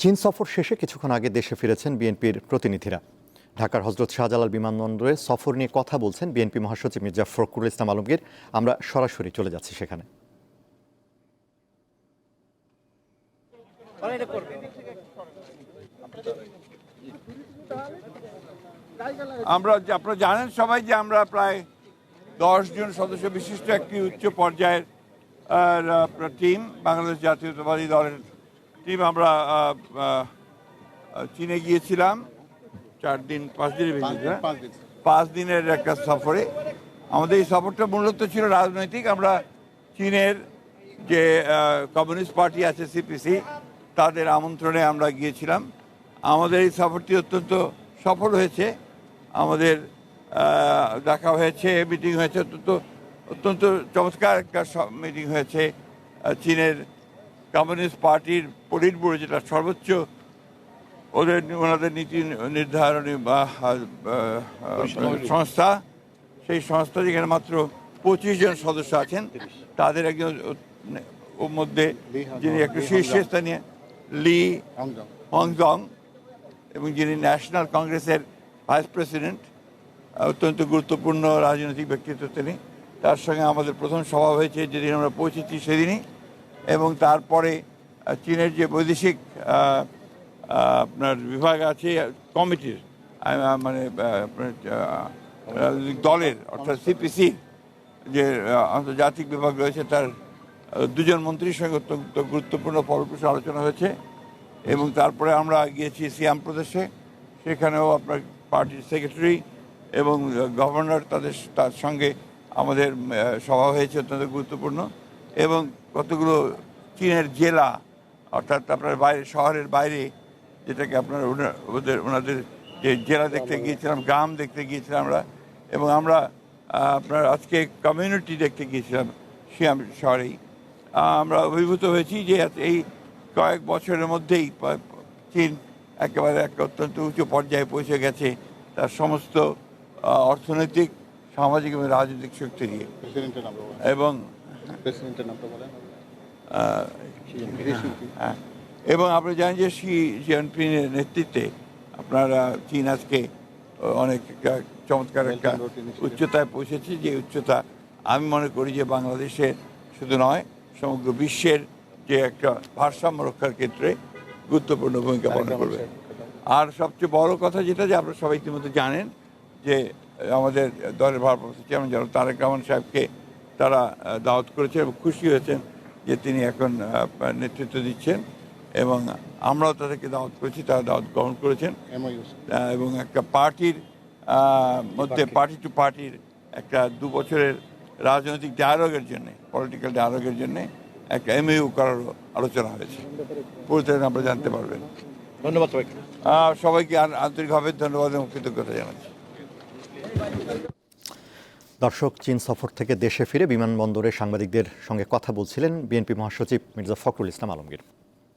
চীন সফর শেষে কিছুক্ষণ আগে দেশে ফিরেছেন বিএনপির প্রতিনিধিরা। ঢাকার হজরত শাহজালাল বিমানবন্দরে সফর নিয়ে কথা বলছেন বিএনপি মহাসচিব মির্জা ফখরুল ইসলাম আলমগীর। আমরা সরাসরি চলে যাচ্ছি সেখানে। আমরা আপনারা জানেন সবাই যে আমরা প্রায় দশ জন সদস্য বিশিষ্ট একটি উচ্চ পর্যায়ের টিম, বাংলাদেশ জাতীয়তাবাদী দলের টিম আমরা চীনে গিয়েছিলাম। চার দিন পাঁচ দিনের বেশি পাঁচ দিনের একটা সফরে। আমাদের এই সফরটা মূলত ছিল রাজনৈতিক। আমরা চীনের যে কমিউনিস্ট পার্টি আছে সিপিসি তাদের আমন্ত্রণে আমরা গিয়েছিলাম। আমাদের এই সফরটি অত্যন্ত সফল হয়েছে। আমাদের দেখা হয়েছে মিটিং হয়েছে অত্যন্ত অত্যন্ত চমৎকার একটা মিটিং হয়েছে চীনের কমিউনিস্ট পার্টির পলিট ব্যুরো যেটা সর্বোচ্চ ওদের ওনাদের নীতি নির্ধারণী বা সংস্থা। সেই সংস্থা যেখানে মাত্র পঁচিশ জন সদস্য আছেন তাদের একজন ওর মধ্যে যিনি একটু শীর্ষস্থানীয় লি হংজং এবং যিনি ন্যাশনাল কংগ্রেসের ভাইস প্রেসিডেন্ট অত্যন্ত গুরুত্বপূর্ণ রাজনৈতিক ব্যক্তিত্ব তিনি। তার সঙ্গে আমাদের প্রথম সভা হয়েছে যেদিন আমরা পৌঁছেছি সেদিনই। এবং তারপরে চীনের যে বৈদেশিক আপনার বিভাগ আছে, কমিটির মানে দলের, অর্থাৎ সিপিসি যে আন্তর্জাতিক বিভাগ রয়েছে, তার দুজন মন্ত্রীর সঙ্গে অত্যন্ত গুরুত্বপূর্ণ ফলপ্রসূ আলোচনা হয়েছে। এবং তারপরে আমরা গিয়েছি সিয়াম প্রদেশে। সেখানেও আপনার পার্টির সেক্রেটারি এবং গভর্নর তাদের, তার সঙ্গে আমাদের সভা হয়েছে, অত্যন্ত গুরুত্বপূর্ণ। এবং কতগুলো চীনের জেলা অর্থাৎ আপনার বাইরে শহরের বাইরে যেটাকে আপনার ওদের ওনাদের যে জেলা দেখতে গিয়েছিলাম গ্রাম দেখতে গিয়েছিলাম আমরা এবং আমরা আপনার আজকে কমিউনিটি দেখতে গিয়েছিলাম সিয়াম শহরেই। আমরা অভিভূত হয়েছি যে এই কয়েক বছরের মধ্যেই চীন একেবারে একটা অত্যন্ত উঁচু পর্যায়ে পৌঁছে গেছে তার সমস্ত অর্থনৈতিক সামাজিক এবং রাজনৈতিক শক্তি দিয়ে। এবং প্রেসিডেন্টের নামটা বলেন এবং আপনারা জানেন যে শি জিনপিংয়ের নেতৃত্বে আপনারা চীন আজকে অনেক চমৎকার একটা. উচ্চতায় পৌঁছেছে যে উচ্চতা আমি মনে করি যে বাংলাদেশের শুধু নয় সমগ্র বিশ্বের যে একটা ভারসাম্য রক্ষার ক্ষেত্রে গুরুত্বপূর্ণ ভূমিকা পালন করবে আর সবচেয়ে বড় কথা যেটা যে আপনারা সবাই ইতিমধ্যে জানেন যে আমাদের দলের ভারপ্রাপ্ত চেয়ারম্যান যেন তারেক রহমান সাহেবকে তারা দাওয়াত করেছেন এবং খুশি হয়েছেন যে তিনি এখন নেতৃত্ব দিচ্ছেন এবং আমরাও তাদেরকে দাওয়াত করেছি তারা দাওয়াত গ্রহণ করেছেন। এবং একটা পার্টির মধ্যে পার্টি। টু পার্টির একটা দু বছরের রাজনৈতিক ডায়ালগের জন্য পলিটিক্যাল ডায়ালগের জন্য একটা এমইউ করার আলোচনা হয়েছে। পুরোটাই আপনারা জানতে পারবেন। ধন্যবাদ সবাইকে। সবাইকে আন্তরিকভাবে ধন্যবাদ এবং কৃতজ্ঞতা জানাচ্ছি। দর্শক, চীন সফর থেকে দেশে ফিরে বিমানবন্দরে সাংবাদিকদের সঙ্গে কথা বলছিলেন বিএনপি মহাসচিব মির্জা ফখরুল ইসলাম আলমগীর।